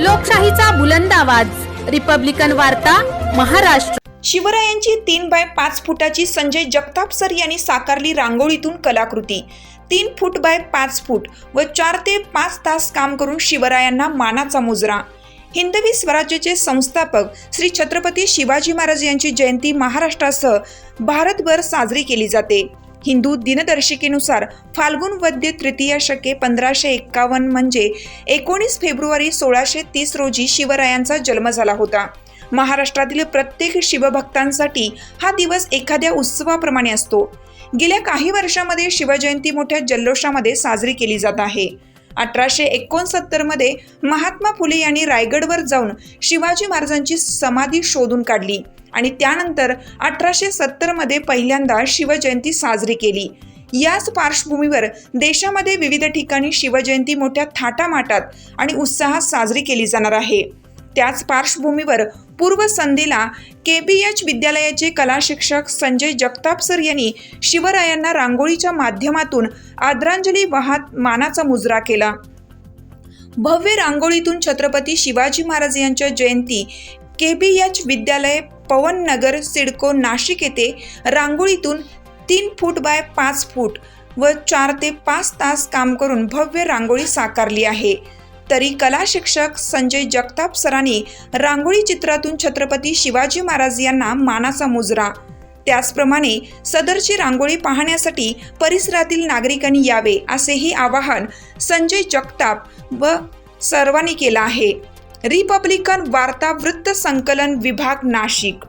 लोकशाहीचा बुलंद आवाज. रिपब्लिकन वार्ता महाराष्ट्र. शिवरायांची तीन बाय पाच फुटाची संजय जगताप सर यांनी साकारली रांगोळीतून कलाकृती. तीन फूट बाय पाच फूट व चार ते पाच तास काम करून शिवरायांना मानाचा मुजरा. हिंदवी स्वराज्याचे संस्थापक श्री छत्रपती शिवाजी महाराज यांची जयंती महाराष्ट्रासह भारतभर साजरी केली जाते. हिंदू दिनदर्शिकेनुसार फाल्गुन वद्य तृतीया शके पंधराशे एक्कावन्न म्हणजे एकोणीस फेब्रुवारी सोळाशे तीस रोजी शिवरायांचा जन्म झाला होता. महाराष्ट्रातील प्रत्येक शिवभक्तांसाठी हा दिवस एखाद्या उत्सवाप्रमाणे असतो. गेल्या काही वर्षामध्ये शिवजयंती मोठ्या जल्लोषामध्ये साजरी केली जात आहे. अठराशे एकोणसत्तरमध्ये महात्मा फुले यांनी रायगडवर जाऊन शिवाजी महाराजांची समाधी शोधून काढली. आणि त्यानंतर अठराशे सत्तरमध्ये पहिल्यांदा शिवजयंती साजरी केली. याच पार्श्वभूमीवर देशामध्ये विविध ठिकाणी शिवजयंती मोठ्या थाटामाटात आणि उत्साहात साजरी केली जाणार आहे. त्याच पार्श्वभूमीवर पूर्व के बी एच विद्यालयाचे कला शिक्षक संजय जगताप सर यांनी शिवरायांना रांगोळीच्या माध्यमातून आदरांजली वाहत मानाचा मुजरा केला. भव्य रांगोळीतून छत्रपती शिवाजी महाराज यांच्या जयंती के बी एच विद्यालय पवन नगर सिडको नाशिक येथे रांगोळीतून तीन फूट बाय पाच फूट व चार ते पाच तास काम करून भव्य रांगोळी साकारली आहे. तरी कला शिक्षक संजय जगताप सरांनी रांगोळी चित्रातून छत्रपती शिवाजी महाराज यांना मानाचा मुजरा. त्याचप्रमाणे सदरची रांगोळी पाहण्यासाठी परिसरातील नागरिकांनी यावे असेही आवाहन संजय जगताप व सर्वांनी केलं आहे. रिपब्लिकन वार्ता वृत्त संकलन विभाग नाशिक.